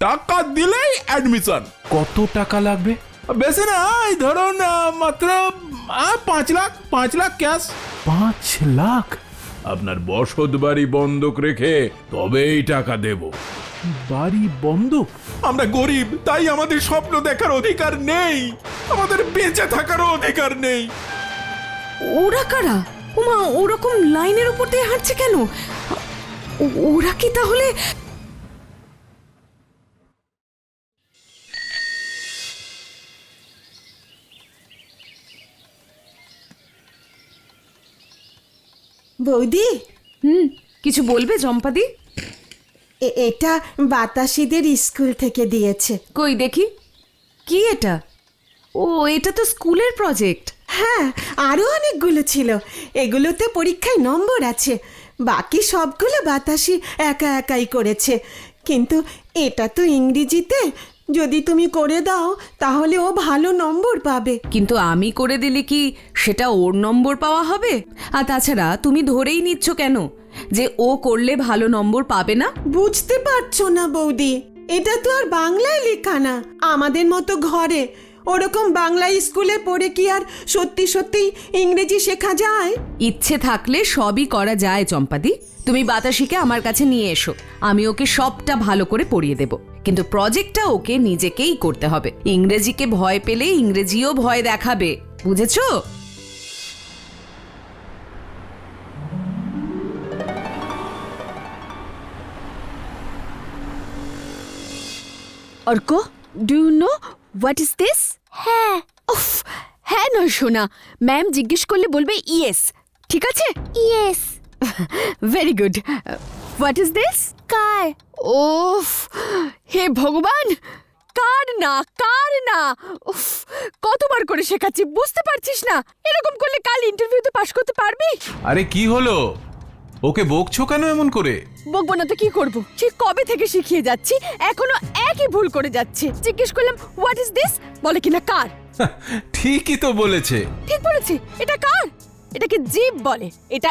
টাকা দিলেই অ্যাডমিশন কত টাকা লাগবে? বেশি না এই ধরুন আহ, মাত্র আহ, পাঁচ লাখ পাঁচ লাখ ক্যাশ পাঁচ লাখ? আপনার বসত বাড়ি বন্ধক রেখে তবেই টাকা দেব। বাড়ি বন্ধক? আমরা গরিব তাই আমাদের স্বপ্ন দেখার অধিকার নেই। আমাদের বেঁচে থাকারও অধিকার নেই। ওরা কারা? ওমা ওরকম লাইনের উপর দিয়ে হাঁটছে কেন? ও- ওরা কি তাহলে বৌদি? হুম কিছু বলবে জম্পাদি? এটা বাতাসিদের স্কুল থেকে দিয়েছে। কই দেখি। কি এটা? ও এটা তো স্কুলের প্রজেক্ট। হ্যাঁ আরও অনেকগুলো ছিল। এগুলোতে পরীক্ষায় নম্বর আছে। বাকি সবগুলো বাতাসি একা একাই করেছে। কিন্তু এটা তো ইংরেজিতে যদি তুমি করে দাও তাহলে ও ভালো নম্বর পাবে। কিন্তু আমি করে দিলে কি সেটা ওর নম্বর পাওয়া হবে? আর তাছাড়া তুমি ধরেই নিচ্ছ কেন? যে ও করলে ভালো নম্বর পাবে না? বুঝতে পারছ না বৌদি এটা তো আর বাংলায় লেখা না। আমাদের মতো ঘরে ওরকম বাংলা স্কুলে পড়ে কি আর সত্যি সত্যি ইংরেজি শেখা যায়? ইচ্ছে থাকলে সবই করা যায় চম্পাদি। তুমি বাতাসিকে আমার কাছে নিয়ে এসো। আমি ওকে সবটা ভালো করে পড়িয়ে দেব। কিন্তু প্রজেক্টটা ওকে নিজেকেই করতে হবে। ইংরেজিকে ভয় পেলে ইংরেজিও ভয় দেখাবে। বুঝেছ? Arka do you know what is this হ্যাঁ। উফ হ্যাঁ নয় শোনা ম্যাম জিজ্ঞেস করলে বলবে ইয়েস ঠিক আছে? Yes very good what is this কার ওফ হে ভগবান! কার না কার না? উফ কতবার করে শেখাচ্ছি বুঝতে পারছিস না। এরকম করলে কাল ইন্টারভিউতে পাশ করতে পারবি? আরে কি হলো? ওকে বকছো কেন এমন করে? বকবো না তো কি করব? সে কবে থেকে শিখিয়ে যাচ্ছি? এখনও একই ভুল করে যাচ্ছে। জিজ্ঞেস করলাম হোয়াট ইজ দিস বলে কিনা কার? ঠিকই তো বলেছে। ঠিক বলেছি। এটা কার? এটাকে জীব বলে। এটা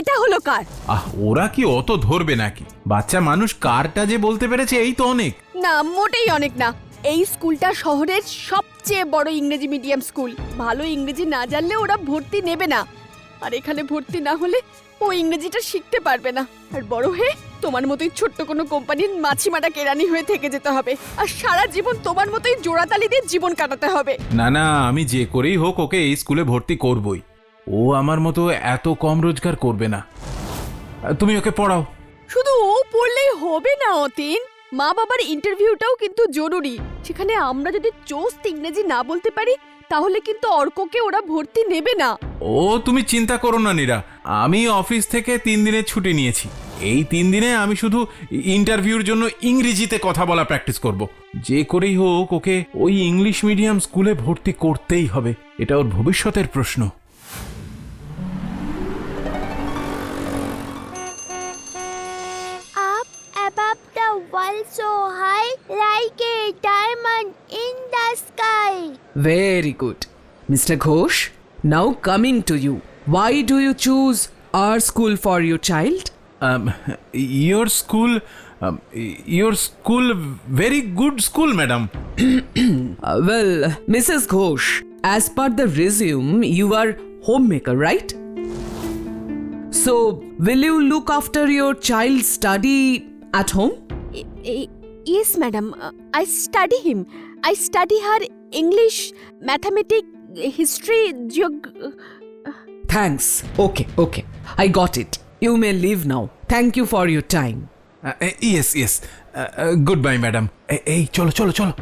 এটা হলো কার? আহ ওরা কি অত ধরবে নাকি? বাচ্চা মানুষ কারটা যে বলতে পেরেছে এই তো অনেক। না মোটেই অনেক না। এই স্কুলটা শহরের সবচেয়ে বড় ইংরেজি মিডিয়াম স্কুল। ভালো ইংরেজি না জানলে ওরা ভর্তি নেবে না। আর এখানে ভর্তি না হলে ও ইংরেজিটা শিখতে পারবে না। আর বড় হয়ে তোমার মতোই ছোট্ট কোনো কোম্পানির মাছিমাটা কেরানি হয়ে থেকে যেতে হবে। আর সারা জীবন তোমার মতোই জোড়াতালি দিয়ে জীবন কাটাতে হবে। না না আমি যে করেই হোক ওকে এই স্কুলে ভর্তি করবই। ও আমার মতো এত কম রোজগার করবে না। তুমি ওকে পড়াও। শুধু ও পড়লেই হবে না অতীন। মা বাবার ইন্টারভিউটাও কিন্তু জরুরি। সেখানে আমরা যদি চোস্ত ইংরেজি না বলতে পারি তাহলে কিন্তু অর্ককে ওরা ভর্তি নেবে না। ও তুমি চিন্তা করো না নীরা। আমি অফিস থেকে তিন দিনের ছুটি নিয়েছি। এই তিন দিনে আমি শুধু ইন্টারভিউর জন্য ইংরেজিতে কথা বলা প্র্যাকটিস করব। যে করেই হোক ওকে ওই ইংলিশ মিডিয়াম স্কুলে ভর্তি করতেই হবে। এটা ওর ভবিষ্যতের প্রশ্ন। Up above the world so high like the sky. Very good. Mr. Ghosh, now coming to you. Why do you choose our school for your child? Um, your school, um, your school, very good school, madam. Uh, well, Mrs. Ghosh, as per the resume, you are homemaker, right? So, will you look after your child's study at home? Yes, madam. Uh, I study him. I study her English, mathematics, history, geog. Thanks. Okay, okay. I got it. You may leave now. Thank you for your time. Uh, uh, yes, yes. Uh, uh goodbye, madam. Hey, cholo, cholo, cholo.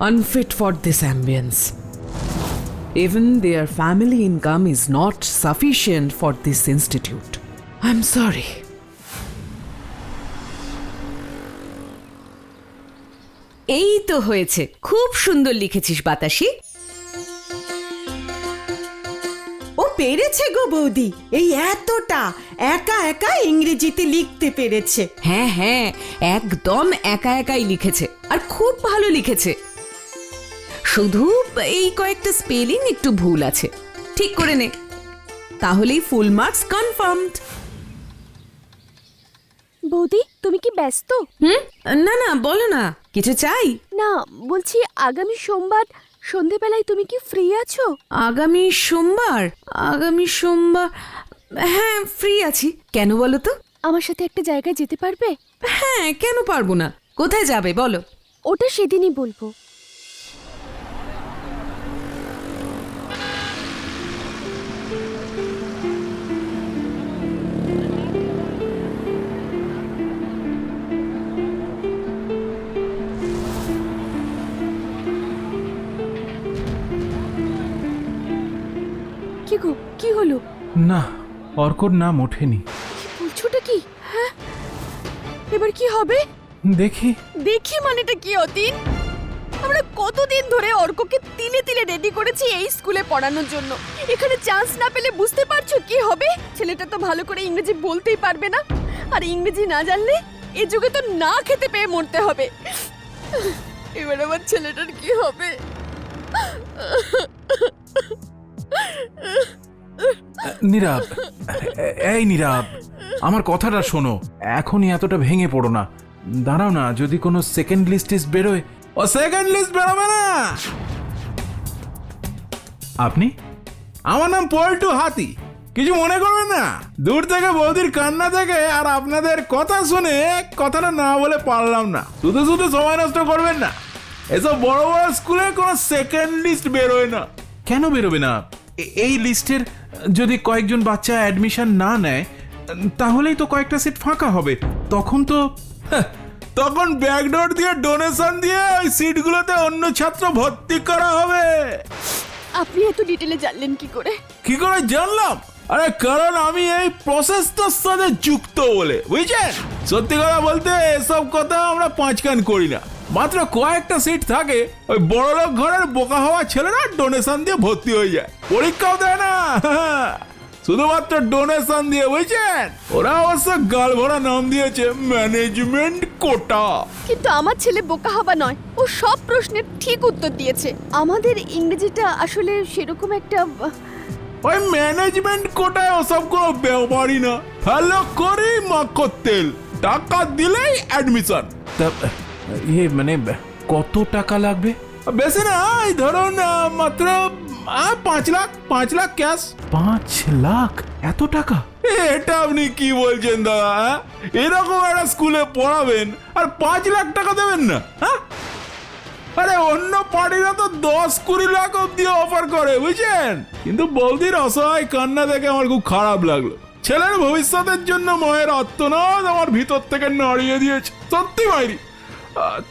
Unfit for this ambience. Even their family income is not sufficient for this institute. I'm sorry. এই তো হয়েছে। খুব সুন্দর লিখেছিস বাতাসি। ও পেরেছে গো বৌদি এই এতটা। একা একা ইংরেজিতে লিখতে পেরেছে। হ্যাঁ হ্যাঁ একদম একা একাই লিখেছে আর খুব ভালো লিখেছে। শুধু এই কয়েকটা স্পেলিং একটু ভুল আছে। ঠিক করে নে। তাহলেই ফুল মার্কস কনফার্মড বৌদি তুমি কি ব্যস্ত? হুম? না না বলো না। কিছু চাই? না বলছি আগামী সোমবার সন্ধেবেলায় তুমি কি ফ্রি আছো? আগামী সোমবার? আগামী সোমবার হ্যাঁ ফ্রি আছি। কেন বলো তো? আমার সাথে একটা জায়গায় যেতে পারবে? হ্যাঁ কেন পারব না? কোথায় যাবে বলো। ওটা সেদিনই বলব। হলো? না অর্কর নাম ওঠেনি। বলছোটা কি? হ্যাঁ? এবার কি হবে? দেখি। দেখি মানেটা কি অতীন। আমরা কতদিন ধরে অর্ককে তিলে তিলে রেডি করেছি এই স্কুলে পড়ানোর জন্য। এখানে চান্স না পেলে বুঝতে পারছ কি হবে? ছেলেটা তো ভালো করে ইংরেজি বলতেই পারবে না। আর ইংরেজি না জানলে এ যুগে তো না খেতে পেয়ে মরতে হবে। এবার আমার ছেলেটার কি হবে? নীরব, এই নীরব, আমার কথাটা শোনো। এখনই এতটা ভেঙে পড়ো না। দাঁড়াও না, যদি কোনো সেকেন্ড লিস্ট টিস্ট বেরোয় ও সেকেন্ড লিস্ট বেরোবে না! আপনি? আমার নাম পল্টু হাতি। কিছু মনে করবেন না। দূর থেকে বৌদির কান্না থেকে আর আপনাদের কথা শুনে কথাটা না বলে পারলাম না। শুধু শুধু সময় নষ্ট করবেন না। এসব বড় বড় স্কুলে কোনো সেকেন্ড লিস্ট বেরোয় না। কেন বেরোবে না? এই লিস্টের যদি কয়েকজন বাচ্চা অ্যাডমিশন না নেয় তাহলেই তো কয়েকটা সিট ফাঁকা হবে। তখন তো হ্যাঁ, তখন ব্যাকডোর দিয়ে ডোনেশন দিয়ে ওই সিটগুলোতে অন্য ছাত্র ভর্তি করা হবে। আপনি এত ডিটেলে জানলেন কি করে? কি করে জানলাম? আরে কারণ আমি এই প্রসেসটার সাথে যুক্ত বলে বুঝছেন? সত্যি কথা বলতে এসব কথা আমরা পাঁচ কান করি না। মাত্র কয়েকটা সিট থাকে ওই বড় লোক ঘরের বোকা হওয়া ছেলেরা ডোনেশন দিয়ে ভর্তি হয়ে যায়। পরীক্ষাও দেয় না। শুধুমাত্র ডোনেশন দিয়ে বুঝছেন? ওরা অবশ্য গাল ভরা নাম দিয়েছে ম্যানেজমেন্ট কোটা কিন্তু আমার ছেলে বোকা হবা নয় ও সব প্রশ্নের ঠিক উত্তর দিয়েছে। আমাদের ইংরেজিটা আসলে সেরকম একটা ওই ম্যানেজমেন্ট কোটায় ওসব কোনো ব্যাপারই না। ভালো করে মাকড় তেল টাকা দিলেই অ্যাডমিশন ইয়ে মানে কত টাকা লাগবে? বেশি না এই ধরুন মাত্র পাঁচ লাখ পাঁচ লাখ ক্যাশ। পাঁচ লাখ? এত টাকা? এটা আপনি কি বলছেন দাদা হ্যাঁ? এরকম একটা স্কুলে পড়াবেন আর পাঁচ লাখ টাকা দেবেন না হ্যাঁ? আরে অন্য পার্টিরা তো দশ কুড়ি লাখ অব্দি অফার করে বুঝছেন? কিন্তু বৌদির অসহায় কান্না দেখে আমার খুব খারাপ লাগল। ছেলের ভবিষ্যতের জন্য মায়ের আত্মনাদ আমার ভিতর থেকে নাড়িয়ে দিয়েছে। সত্যি আহ,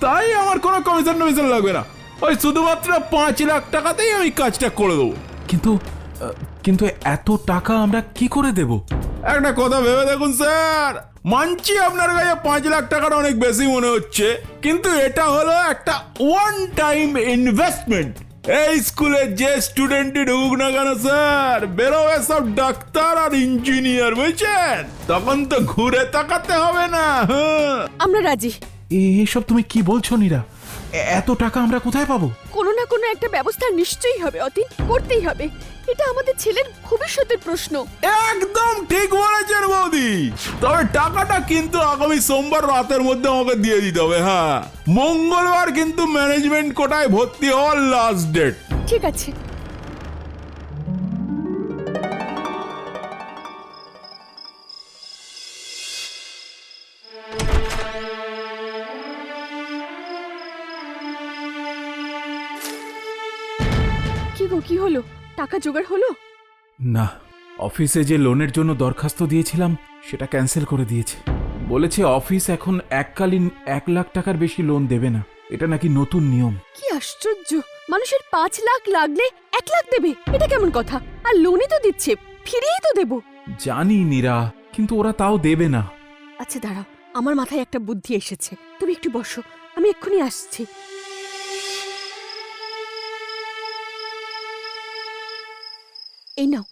তাই আমার কোনো কমিশন টমিশন লাগবে না। ওই শুধুমাত্র পাঁচ লাখ টাকাতেই আমি কাজটা করে দেবো। কিন্তু কিন্তু এত টাকা আমরা কি করে দেব? একটা কথা ভেবে দেখুন স্যার। মানছি আপনার কাছে পাঁচ লাখ টাকাটা অনেক বেশি মনে হচ্ছে কিন্তু এটা হলো একটা ওয়ান টাইম ইনভেস্টমেন্ট এই স্কুলে যে স্টুডেন্টই ঢুকুক না কেন স্যার বেরোবে সব ডাক্তার আর ইঞ্জিনিয়ার বুঝছেন? তখন তো ঘুরে তাকাতে হবে না হ্যাঁ। আমরা রাজি। এসব তুমি কি বলছো নীরা? এত টাকা আমরা কোথায় পাবো? কোনো না কোনো একটা ব্যবস্থা নিশ্চয়ই হবে অতীন। করতেই হবে। এটা আমাদের ছেলের ভবিষ্যতের প্রশ্ন। একদম ঠিক বলেছেন বৌদি। তবে টাকাটা কিন্তু আগামী সোমবার রাতের মধ্যে আমাকে দিয়ে দিতে হবে হ্যাঁ। মঙ্গলবার কিন্তু ম্যানেজমেন্ট কোটায় ভর্তি হওয়ার লাস্ট ডেট ঠিক আছে। টাকা জোগাড় হলো? না অফিসে যে লোনের জন্য দরখাস্ত দিয়েছিলাম সেটা ক্যান্সেল করে দিয়েছে। বলেছে অফিস এখন এককালীন এক লাখ টাকার বেশি লোন দেবে না। এটা নাকি নতুন নিয়ম। কি আশ্চর্য! মানুষের পাঁচ লাখ লাগলে এক লাখ দেবে এটা কেমন কথা? আর লোনই তো দিচ্ছে ফিরিয়েই তো দেবো। জানি নীরা কিন্তু ওরা তাও দেবে না। আচ্ছা দাঁড়াও আমার মাথায় একটা বুদ্ধি এসেছে। তুমি একটু বসো আমি এক্ষুনি আসছি। এই নাও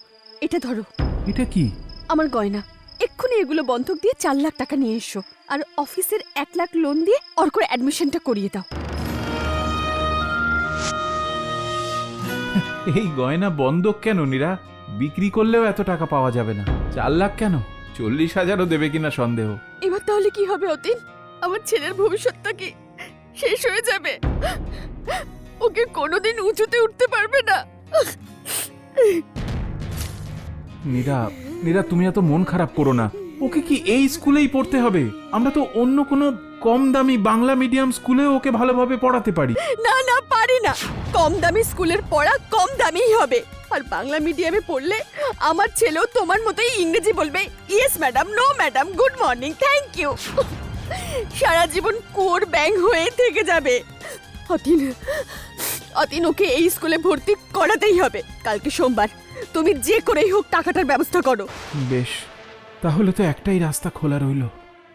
এটা ধরো। এটা কি? আমার গয়না। এক্ষুনি এগুলো বন্ধক দিয়ে চার লাখ টাকা নিয়ে এসো। আর অফিসের এক লাখ লোন দিয়ে অর্কর অ্যাডমিশনটা করিয়ে দাও। এই গয়না বন্ধক কেন নীরা? বিক্রি করলেও এত টাকা পাওয়া যাবে না। চার লাখ কেন? চল্লিশ হাজারও দেবে কিনা সন্দেহ। এবার তাহলে কি হবে অতীন? আমার ছেলের ভবিষ্যৎটা কি শেষ হয়ে যাবে? ওকে কোনোদিন উঁচুতে উঠতে পারবে না। নীরা নীরা, তুমি এত মন খারাপ করো না। ওকে কি এই স্কুলেই পড়তে হবে? আমরা তো অন্য কোনো কম দামি বাংলা মিডিয়াম স্কুলে ওকে ভালোভাবে পড়াতে পারি। না না, পারি না। কম দামি স্কুলের পড়া কম দামিই হবে। আর বাংলা মিডিয়ামে পড়লে আমার ছেলেও তোমার মতোই ইংরেজি বলবে। Yes madam no madam good morning thank you সারা জীবন কোর ব্যাং হয়ে থেকে যাবে। অতীন অতীন ওকে এই স্কুলে ভর্তি করাতেই হবে। কালকে সোমবার। তুমি যে করেই হোক টাকাটার ব্যবস্থা করো। বেশ তাহলে তো একটাই রাস্তা খোলা রইল।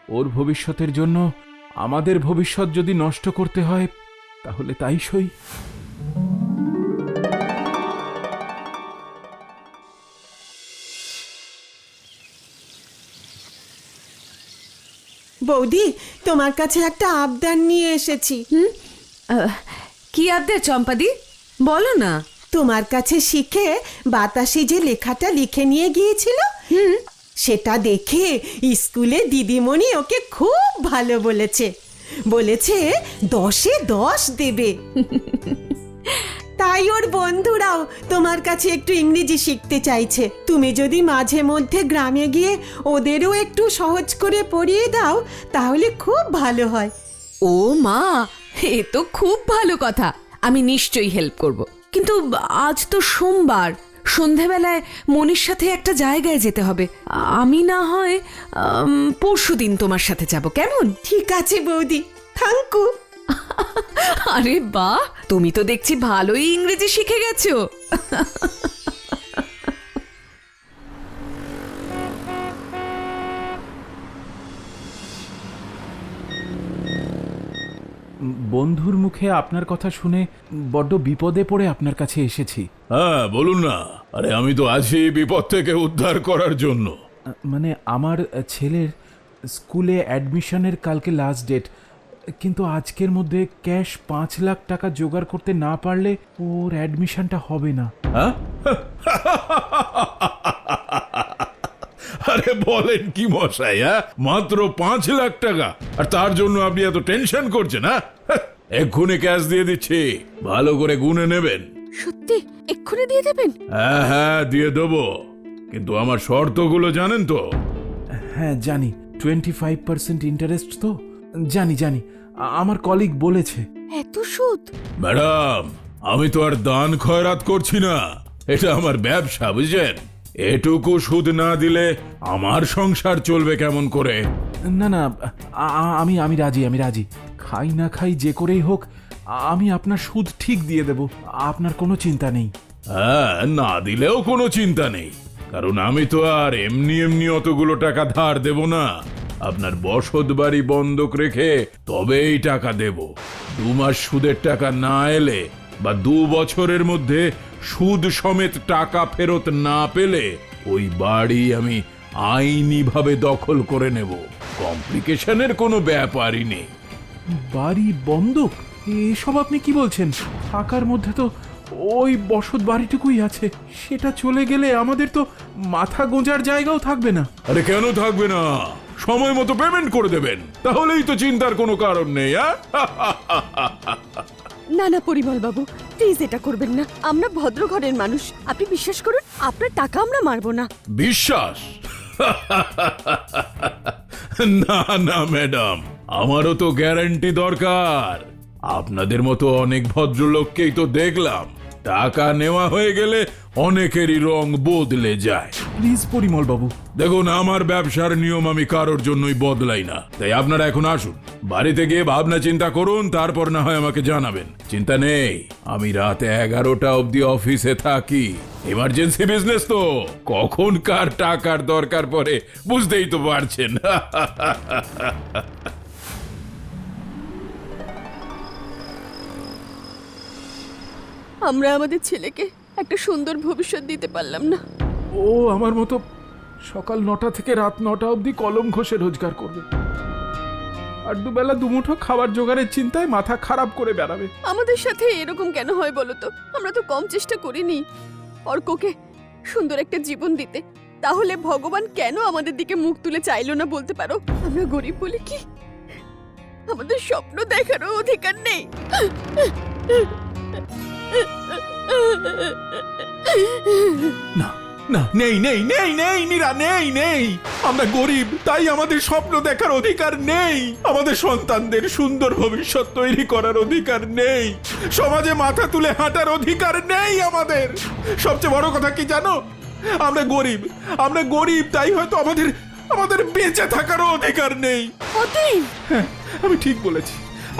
ওর ভবিষ্যতের জন্য আমাদের ভবিষ্যৎ যদি নষ্ট করতে হয় তাহলে তাই সই। বৌদি তোমার কাছে একটা আবদার নিয়ে এসেছি। আহ, কি আবদার চম্পাদি? বলো না। তোমার কাছে শিখে বাতাসে যে লেখাটা লিখে নিয়ে গিয়েছিল? সেটা দেখে স্কুলে দিদিমণি ওকে খুব ভালো বলেছে। বলেছে দশে দশ দেবে। তাই ওর বন্ধুরাও তোমার কাছে একটু ইংরেজি শিখতে চাইছে। তুমি যদি মাঝে মধ্যে গ্রামে গিয়ে ওদেরও একটু সহজ করে পড়িয়ে দাও তাহলে খুব ভালো হয়। ও মা এ তো খুব ভালো কথা। আমি নিশ্চয়ই হেল্প করব। কিন্তু আজ তো সোমবার। সন্ধেবেলায় মনির সাথে একটা জায়গায় যেতে হবে। আমি না হয় পরশু দিন তোমার সাথে যাব। কেমন? ঠিক আছে বৌদি থ্যাংকু আরে বা তুমি তো দেখছি ভালোই ইংরেজি শিখে গেছো। বন্ধুর মুখে আপনার কথা শুনে বড্ড বিপদে পড়ে আপনার কাছে এসেছি। হ্যাঁ বলুন না। আরে আমি তো আছি বিপদ থেকে উদ্ধার করার জন্য। মানে আমার ছেলের স্কুলে অ্যাডমিশনের কালকে লাস্ট ডেট কিন্তু আজকের মধ্যে ক্যাশ পাঁচ লাখ টাকা জোগাড় করতে না পারলে ওর অ্যাডমিশনটা হবে না। হ্যাঁ? আরে বলেন কি মশাই হ্যাঁ? মাত্র পাঁচ লাখ টাকা। আর তার জন্য আপনি এত টেনশন করছেন হ্যাঁ? এক্ষুনি ক্যাশ দিয়ে দিচ্ছি। ভালো করে গুনে নেবেন। সত্যি? এক্ষুনি দিয়ে দেবেন? হ্যাঁ হ্যাঁ দিয়ে দেবো। কিন্তু আমার শর্তগুলো জানেন তো? হ্যাঁ জানি। টোয়েন্টি ফাইভ পার্সেন্ট ইন্টারেস্ট তো? জানি জানি। আ- আমার কলিগ বলেছে। এত সুদ? ম্যাডাম আমি তো আর দান খয়রাত করছি না। এটা আমার ব্যবসা বুঝছেন এটুকু সুদ না দিলে আমার সংসার চলবে কেমন করে? না না আ- আ- আমি আমি রাজি আমি রাজি। খাই না খাই যে করেই হোক আ- আমি আপনার সুদ ঠিক দিয়ে দেব আপনার কোনো চিন্তা নেই। হ্যাঁ না দিলেও কোনো চিন্তা নেই। কারণ আমি তো আর এমনি এমনি অতগুলো টাকা ধার দেব না। আপনার বসত বাড়ি বন্ধক রেখে তবেই টাকা দেব। দু মাস সুদের টাকা না এলে বা দু বছরের মধ্যে সুদ সমেত টাকা ফেরত না পেলে ওই বাড়ি আমি আইনিভাবে দখল করে নেব। কমপ্লিকেশনের কোনো ব্যাপারই নেই। বাড়ি বন্ধক? এসব আপনি কি বলছেন? থাকার মধ্যে তো ওই বসত বাড়িটুকুই আছে। সেটা চলে গেলে আমাদের তো মাথা গোঁজার জায়গাও থাকবে না। আরে কেন থাকবে না? সময় মতো পেমেন্ট করে দেবেন। তাহলেই তো চিন্তার কোনো কারণ নেই হ্যাঁ? না না পরিমল বাবু প্লিজ এটা করবেন না। আমরা ভদ্র ঘরের মানুষ। আপনি বিশ্বাস করুন, আপনার টাকা আমরা মারবো না। বিশ্বাস? না না ম্যাডাম আমারও তো গ্যারান্টি দরকার। আপনাদের মতো অনেক ভদ্রলোককেই তো দেখলাম। টাকা নেওয়া হয়ে গেলে অনেকেরই রং বদলে যায়। প্লিজ পরিমল বাবু। দেখুন আমার ব্যবসার নিয়ম আমি কারোর জন্যই বদলাই না। তাই আপনারা এখন আসুন। বাড়িতে গিয়ে ভাবনা চিন্তা করুন তারপর না হয় আমাকে জানাবেন। চিন্তা নেই আমি রাত এগারোটা অবধি অফিসে থাকি। এমার্জেন্সি বিজনেস তো। কখন কার টাকার দরকার পড়ে বুঝতেই তো পারছেন। আমরা আমাদের ছেলেকে একটা সুন্দর ভবিষ্যৎ দিতে পারলাম না। ও আমার মতো সকাল নটা থেকে রাত নটা অবধি কলম ঘষে রোজগার করবে। আর দুবেলা দুমুঠো খাবার জোগাড়ের চিন্তায় মাথা খারাপ করে বেড়াবে। আমাদের সাথে এরকম কেন হয় বলো তো? আমরা তো কম চেষ্টা করিনি। অর্ককে সুন্দর একটা জীবন দিতে। তাহলে ভগবান কেন আমাদের দিকে মুখ তুলে চাইলো না বলতে পারো? আমরা গরিব বলে কি? আমাদের স্বপ্ন দেখারও অধিকার নেই। না না নেই নেই নেই নেই নীরা নেই নেই। আমরা গরিব তাই আমাদের স্বপ্ন দেখার অধিকার নেই। আমাদের সন্তানদের সুন্দর ভবিষ্যৎ তৈরি করার অধিকার নেই। সমাজে মাথা তুলে হাঁটার অধিকার নেই আমাদের। সবচেয়ে বড় কথা কি জানো? আমরা গরিব আমরা গরিব তাই হয়তো আমাদের আমাদের বেঁচে থাকারও অধিকার নেই। হ্যাঁ আমি ঠিক বলেছি।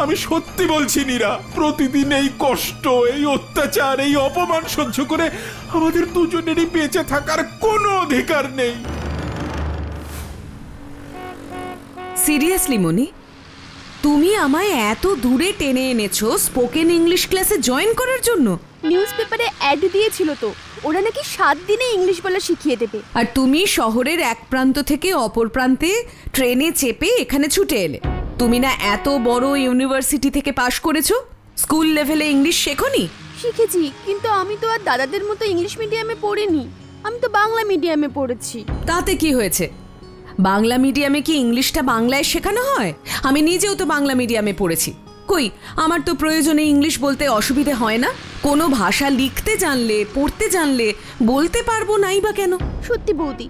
আমি সত্যি বলছি নীরা প্রতিদিন এই কষ্ট এই অত্যাচার এই অপমান সহ্য করে আমাদের দুজনেরই বেঁচে থাকার কোনো অধিকার নেই। সিরিয়াসলি মনি তুমি আমায় এত দূরে টেনে এনেছো স্পোকেন ইংলিশ ক্লাসে জয়েন করার জন্য? নিউজ পেপারে অ্যাড দিয়েছিল তো ওরা নাকি সাত দিনে ইংলিশ বলা শিখিয়ে দেবে। আর তুমি শহরের এক প্রান্ত থেকে অপর প্রান্তে ট্রেনে চেপে এখানে ছুটে এলে। তুমি না এত বড় ইউনিভার্সিটি থেকে পাশ করেছ? স্কুল লেভেলে ইংলিশ শেখনি? শিখেছি কিন্তু আমি তো আর দাদাদের মতো ইংলিশ মিডিয়ামে পড়িনি। আমি তো বাংলা মিডিয়ামে পড়েছি। তাতে কি হয়েছে? বাংলা মিডিয়ামে কি ইংলিশটা বাংলায় শেখানো হয়? আমি নিজেও তো বাংলা মিডিয়ামে পড়েছি। কই আমার তো প্রয়োজনে ইংলিশ বলতে অসুবিধে হয় না? কোনো ভাষা লিখতে জানলে পড়তে জানলে বলতে পারব নাই বা কেন? সত্যি বৌদি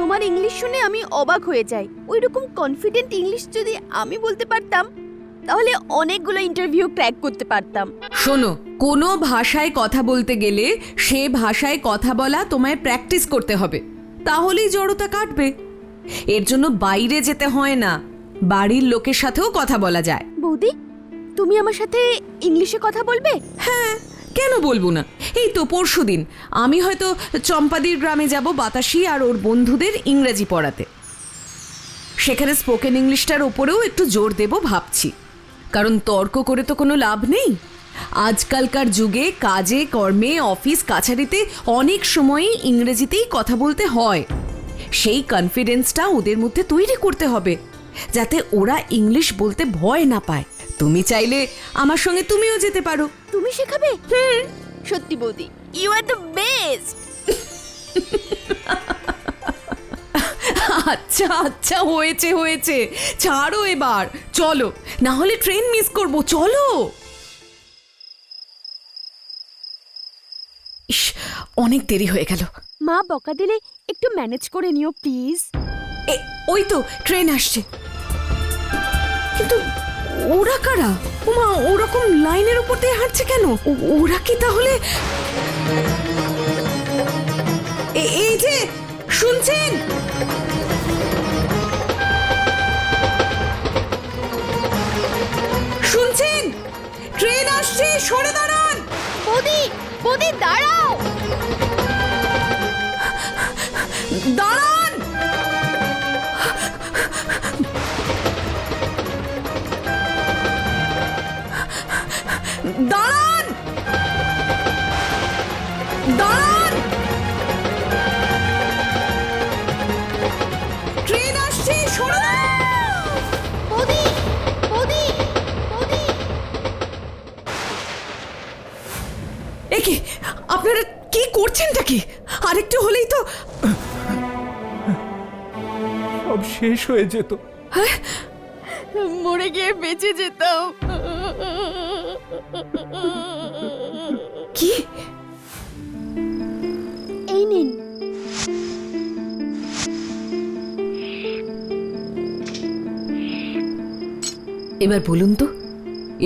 তোমার ইংলিশ শুনে আমি অবাক হয়ে যাই। ওই রকম কনফিডেন্ট ইংলিশ যদি আমি বলতে পারতাম তাহলে অনেকগুলো ইন্টারভিউ ক্র্যাক করতে পারতাম। শোনো কোনো ভাষায় কথা বলতে গেলে সে ভাষায় কথা বলা তোমায় প্র্যাকটিস করতে হবে। তাহলেই জড়তা কাটবে। এর জন্য বাইরে যেতে হয় না। বাড়ির লোকের সাথেও কথা বলা যায়। বৌদি তুমি আমার সাথে ইংলিশে কথা বলবে? হ্যাঁ। কেন বলব না? এই তো পরশু দিন। আমি হয়তো চম্পাদির গ্রামে যাব বাতাসি আর ওর বন্ধুদের ইংরেজি পড়াতে। সেখানে স্পোকেন ইংলিশটার ওপরেও একটু জোর দেব ভাবছি। কারণ তর্ক করে তো কোনো লাভ নেই। আজকালকার যুগে কাজে, কর্মে, অফিস, কাছারিতে অনেক সময়ই ইংরেজিতেই কথা বলতে হয়। সেই কনফিডেন্সটা ওদের মধ্যে তৈরি করতে হবে, যাতে ওরা ইংলিশ বলতে ভয় না পায়। তুমি চাইলে আমার সঙ্গে তুমিও যেতে পারো। তুমি শেখাবে? সত্যি বৌদি ইউ আর দ্য বেস্ট আচ্ছা আচ্ছা হয়েছে হয়েছে। ছাড়ো এবার চলো। না হলে ট্রেন মিস করব চলো। ইস অনেক দেরি হয়ে গেল। মা বকা দিলে একটু ম্যানেজ করে নিও প্লিজ ওই তো ট্রেন আসছে। কিন্তু ওরা কারা? ওমা ওরকম লাইনের উপর দিয়ে হাঁটছে কেন? ওরা কি তাহলে? এই যে শুনছেন? শুনছেন? ট্রেন আসছে সরে দাঁড়ান! বৌদি বৌদি দাঁড়াও! দাঁড়ান দাঁড়ান! দাঁড়ান! ট্রেন আসছে সরে! একে আপনারা কি করছেনটা কি? আরেকটু হলেই তো সব শেষ হয়ে যেত। মরে গিয়ে বেঁচে যেতাম। কি? এই নিন। এবার বলুন তো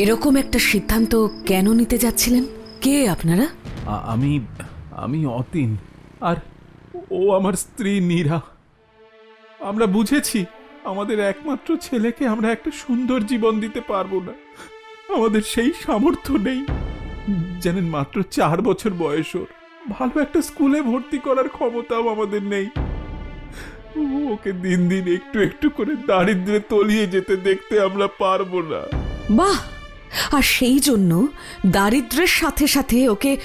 এরকম একটা সিদ্ধান্ত কেন নিতে যাচ্ছিলেন? কে আপনারা? আমি আমি অতীন আর ও আমার স্ত্রী নীরা। আমরা বুঝেছি আমাদের একমাত্র ছেলেকে আমরা একটা সুন্দর জীবন দিতে পারব না। আমাদের সেই সামর্থ্য নেই। জানেন মাত্র চার বছর বয়স ওর। ভালো একটা স্কুলে ভর্তি করার ক্ষমতাও আমাদের নেই। ওকে দিন দিন একটু একটু করে দারিদ্রে তলিয়ে যেতে দেখতে আমরা পারব না। বাহ! আর সেই জন্য দারিদ্রের সাথে সাথে ওকে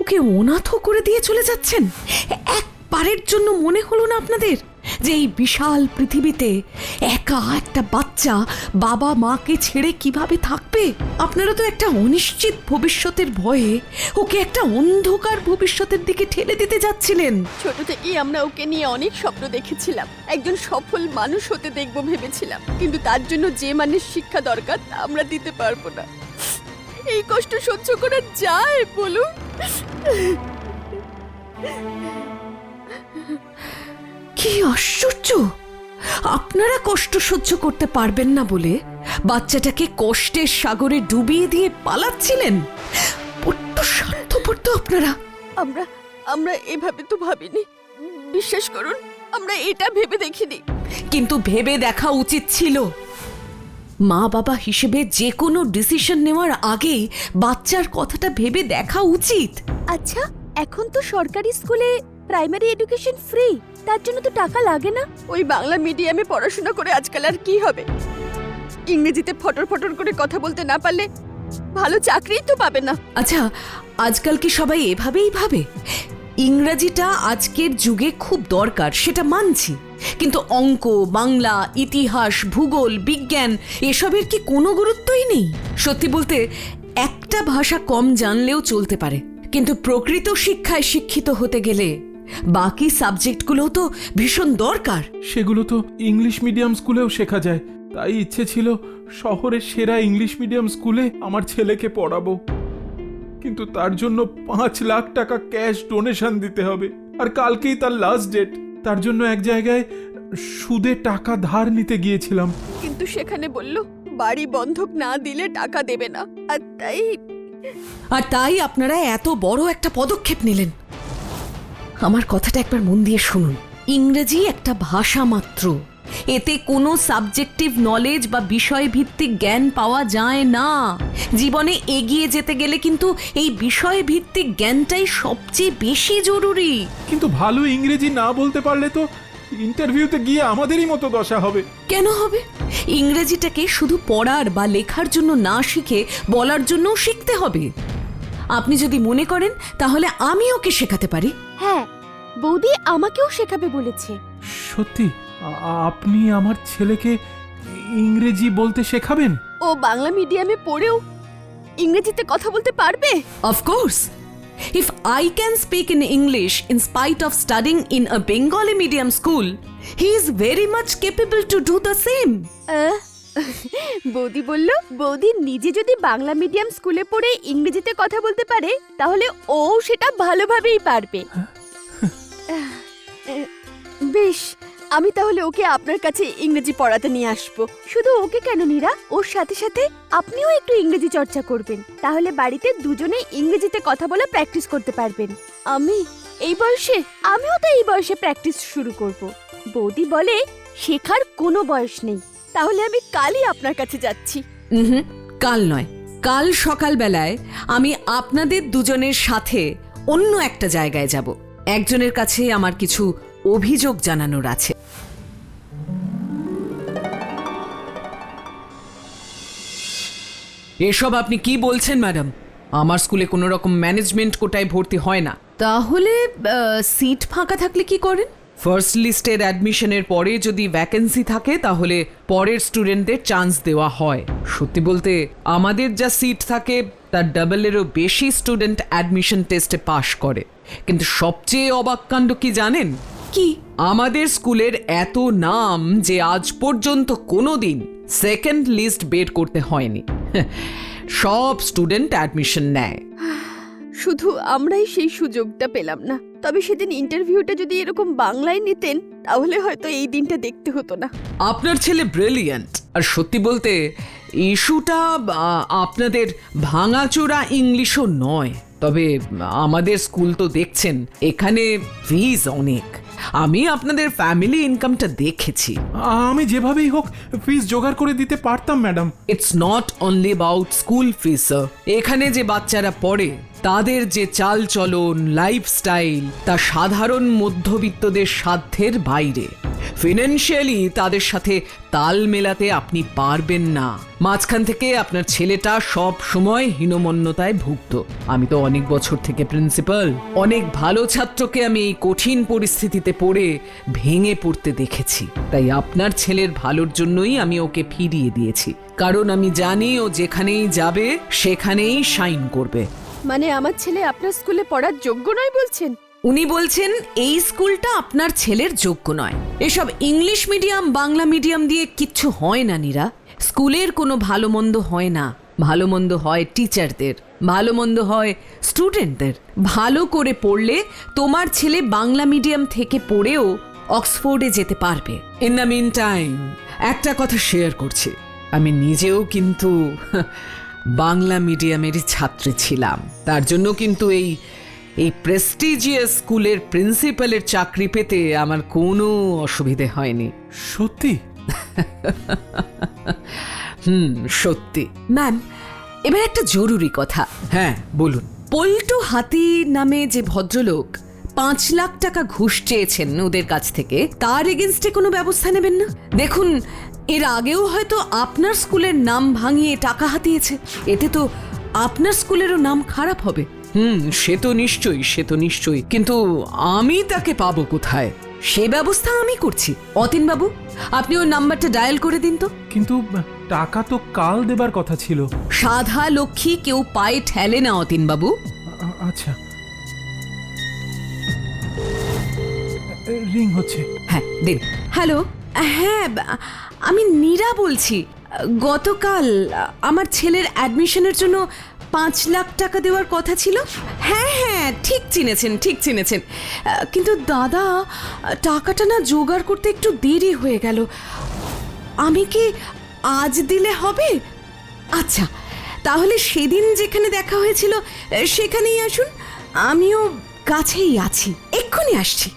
ওকে অনাথ করে দিয়ে চলে যাচ্ছেন? একবারের জন্য মনে হলো না আপনাদের। যে এই বিশাল পৃথিবীতে একা একটা বাচ্চা বাবা মাকে ছেড়ে কীভাবে থাকবে? আপনারা তো একটা অনিশ্চিত ভবিষ্যতের ভয়ে ওকে একটা অন্ধকার ভবিষ্যতের দিকে ঠেলে দিতে যাচ্ছিলেন। ছোট থেকেই আমরা ওকে নিয়ে অনেক স্বপ্ন দেখেছিলাম। একজন সফল মানুষ হতে দেখব ভেবেছিলাম। কিন্তু তার জন্য যে মানের শিক্ষা দরকার, তা আমরা দিতে পারব না। এই কষ্ট সহ্য করা যায়, বলুন? কি আশ্চর্য! আপনারা কষ্ট সহ্য করতে পারবেন না বলে বাচ্চাটাকে কষ্টের সাগরে ডুবিয়ে দিয়ে পালাচ্ছিলেন। বড্ড স্বার্থপর আপনারা। আমরা আমরা এভাবে তো ভাবিনি। বিশ্বাস করুন আমরা এটা ভেবে দেখিনি। কিন্তু ভেবে দেখা উচিত ছিল। মা বাবা হিসেবে যে কোনো ডিসিশন নেওয়ার আগেই বাচ্চার কথাটা ভেবে দেখা উচিত। আচ্ছা এখন তো সরকারি স্কুলে প্রাইমারি এডুকেশন ফ্রি তার জন্য তো টাকা লাগে না। ওই বাংলা মিডিয়ামে পড়াশোনা করে আজকাল আর কি হবে? ইংরেজিতে ফটর ফটর করে কথা বলতে না পারলে ভালো চাকরিই তো পাবে না। আচ্ছা আজকাল কি সবাই এভাবেই ভাবে? ইংরাজিটা আজকের যুগে খুব দরকার সেটা মানছি। কিন্তু অঙ্ক বাংলা ইতিহাস ভূগোল বিজ্ঞান এসবের কি কোনো গুরুত্বই নেই? সত্যি বলতে একটা ভাষা কম জানলেও চলতে পারে। কিন্তু প্রকৃত শিক্ষায় শিক্ষিত হতে গেলে বাকি সাবজেক্টগুলোও তো ভীষণ দরকার। সেগুলো তো ইংলিশ মিডিয়াম স্কুলেও শেখা যায়। তাই ইচ্ছে ছিল শহরের সেরা ইংলিশ মিডিয়াম স্কুলে আমার ছেলেকে পড়াবো। কিন্তু তার জন্য পাঁচ লাখ টাকা ক্যাশ ডোনেশন দিতে হবে। আর কালকেই তার লাস্ট ডেট। তার জন্য এক জায়গায় সুদে টাকা ধার নিতে গিয়েছিলাম। কিন্তু সেখানে বলল বাড়ি বন্ধক না দিলে টাকা দেবে না। আর তাই আর তাই আপনারা এত বড় একটা পদক্ষেপ নিলেন। আমার কথাটা একবার মন দিয়ে শুনুন। ইংরেজি একটা ভাষা মাত্র। এতে কোনো সাবজেক্টিভ নলেজ বা বিষয়ভিত্তিক জ্ঞান পাওয়া যায় না। জীবনে এগিয়ে যেতে গেলে কিন্তু এই বিষয়ভিত্তিক জ্ঞানটাই সবচেয়ে বেশি জরুরি। কিন্তু ভালো ইংরেজি না বলতে পারলে তো ইন্টারভিউতে গিয়ে আমাদেরই মতো দশা হবে। কেন হবে? ইংরেজিটাকে শুধু পড়ার বা লেখার জন্য না শিখে বলার জন্যও শিখতে হবে। আপনি যদি মনে করেন তাহলে আমি ওকে শেখাতে পারি। হ্যাঁ বৌদি আমাকেও শেখাবে বলেছে সত্যি আ- আপনি আমার ছেলেকে ইংরেজি বলতে শেখাবেন ও বাংলা মিডিয়ামে পড়েও ইংরেজিতে কথা বলতে পারবে Of course. If I can speak in English in spite of studying in a Bengali medium school, he is very much capable to do the same. আহ, বৌদি বলল, বৌদি নিজে যদি বাংলা মিডিয়াম স্কুলে পড়ে ইংরেজিতে কথা বলতে পারে, তাহলে ও সেটা ভালোভাবেই পারবে। বেশ, আমি তাহলে ওকে আপনার কাছে ইংরেজি পড়াতে নিয়ে আসব। শুধু ওকে কেন নীরা? ওর সাথে সাথে আপনিও একটু ইংরেজি চর্চা করবেন। তাহলে বাড়িতে দুজনে ইংরেজিতে কথা বলা প্র্যাকটিস করতে পারবেন। আমি? এই বয়সে? আমিও তো এই বয়সে প্র্যাকটিস শুরু করব। বৌদি বলে, শেখার কোনো বয়স নেই। তাহলে আমি কালই আপনার কাছে যাচ্ছি। হুম কাল নয়। কাল সকালবেলায় আমি আপনাদের দুজনের সাথে অন্য একটা জায়গায় যাব। একজনের কাছে আমার কিছু অভিযোগ জানানোর আছে। এসব আপনি কি বলছেন ম্যাডাম? আমার স্কুলে কোনো রকম ম্যানেজমেন্ট কোটায় ভর্তি হয় না। তাহলে সিট ফাঁকা থাকলে কি করেন? ফার্স্ট লিস্টের অ্যাডমিশনের পরে যদি ভ্যাকেন্সি থাকে তাহলে পরের স্টুডেন্টদের চান্স দেওয়া হয়। সত্যি বলতে আমাদের যা সিট থাকে তার ডাবলেরও বেশি স্টুডেন্ট অ্যাডমিশন টেস্টে পাশ করে। কিন্তু সবচেয়ে অবাক কাণ্ড কি জানেন? কি? আমাদের স্কুলের এত নাম যে আজ পর্যন্ত কোনো দিন সেকেন্ড লিস্ট বের করতে হয়নি। সব স্টুডেন্ট অ্যাডমিশন নেয়। শুধু আমরাই সেই সুযোগটা পেলাম না। তবে সেদিন ইন্টারভিউটা যদি এরকম বাংলায় নিতেন তাহলে হয়তো এই দিনটা দেখতে হতো না। আপনার ছেলে ব্রিলিয়ান্ট আর সত্যি বলতে ইস্যুটা আপনাদের ভাঙাচোরা ইংলিশও নয়। তবে আমাদের স্কুল তো দেখছেন এখানে ফিজ অনেক। আমি আপনাদের ফ্যামিলি ইনকামটা দেখেছি। আমি যেভাবেই হোক ফিস জোগাড় করে দিতে পারতাম madam it's not only about school fees এখানে যে বাচ্চারা পড়ে তাদের যে চাল চলন লাইফস্টাইল তা সাধারণ মধ্যবিত্তদের সাধ্যের বাইরে। ফিনান্সিয়ালি তাদের সাথে তাল মেলাতে আপনি পারবেন না। মাঝখান থেকে আপনার ছেলেটা সব সময় হীনমন্যতায় ভুগত। আমি তো অনেক বছর থেকে প্রিন্সিপাল অনেক ভালো ছাত্রকে আমি এই কঠিন পরিস্থিতিতে পড়ে ভেঙে পড়তে দেখেছি। তাই আপনার ছেলের ভালোর জন্যই আমি ওকে ফিরিয়ে দিয়েছি। কারণ আমি জানি ও যেখানেই যাবে, সেখানেই সাইন করবে। মানে আমার ছেলে আপনার স্কুলে পড়ার যোগ্য নয় বলছেন? উনি বলছেন, এই স্কুলটা আপনার ছেলের যোগ্য নয়। এসব ইংলিশ মিডিয়াম, বাংলা মিডিয়াম দিয়ে কিচ্ছু হয় না, নীরা। স্কুলের কোনো ভালো মন্দ হয় না। ভালো মন্দ হয় টিচারদের, ভালো মন্দ হয় স্টুডেন্টদের। ভালো করে পড়লে তোমার ছেলে বাংলা মিডিয়াম থেকে পড়েও অক্সফোর্ডে যেতে পারবে। ইন দ্য মিন টাইম একটা কথা শেয়ার করছি। আমি নিজেও কিন্তু বাংলা মিডিয়ামেরই ছাত্রী ছিলাম। তার জন্য কিন্তু এই এই প্রেস্টিজিয়াস স্কুলের প্রিন্সিপালের চাকরি পেতে আমার কোনো অসুবিধে হয়নি। সত্যি? হুম সত্যি। ম্যাম এবার একটা জরুরি কথা। হ্যাঁ বলুন। পল্টু হাতি নামে যে ভদ্রলোক পাঁচ লাখ টাকা ঘুষ চেয়েছেন ওদের কাছ থেকে। তার এগেনস্টে কোনো ব্যবস্থা নেবেন না? দেখুন এর আগেও হয়তো আপনার স্কুলের নাম ভাঙিয়ে টাকা হাতিয়েছে। এতে তো আপনার স্কুলেরও নাম খারাপ হবে। হুম সে তো নিশ্চয়ই সে তো নিশ্চয়ই। কিন্তু আমি তাকে পাবো কোথায়? সে ব্যবস্থা আমি করছি। অতীন বাবু আপনি ওর নাম্বারটা ডায়াল করে দিন তো। কিন্তু টাকা তো কাল দেবার কথা ছিল। সাধা লক্ষ্মী কেউ পায়ে ঠেলে না অতীন বাবু। আচ্ছা। রিং হচ্ছে। হ্যাঁ দিন হ্যালো হ্যাঁ আমি নীরা বলছি। গতকাল আমার ছেলের অ্যাডমিশনের জন্য পাঁচ লাখ টাকা দেওয়ার কথা ছিল। হ্যাঁ হ্যাঁ ঠিক চিনেছেন ঠিক চিনেছেন। কিন্তু দাদা, টাকাটা না জোগাড় করতে একটু দেরি হয়ে গেল। আমি কি আজ দিলে হবে? আচ্ছা তাহলে সেদিন যেখানে দেখা হয়েছিল, সেখানেই আসুন। আমিও কাছেই আছি। এক্ষুনি আসছি।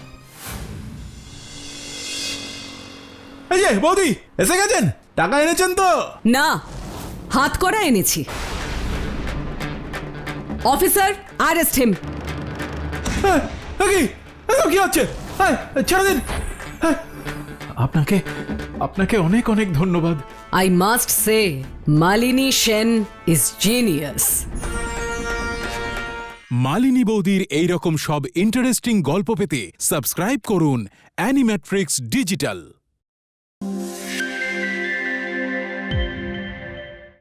এই যে বৌদি এসে গেছেন? টাকা এনেছেন তো? না হাত করা এনেছি। অফিসার আরেস্ট হিম হ্যাঁ, কি? হচ্ছে? হ্যাঁ, ছেড়ে দিন। হ্যাঁ, আপনাকে আপনাকে অনেক অনেক ধন্যবাদ। I must say Malini Sen is genius Malini বৌদির এই রকম সব ইন্টারেস্টিং গল্প পেতে সাবস্ক্রাইব করুন অ্যানিম্যাট্রিক্স ডিজিটাল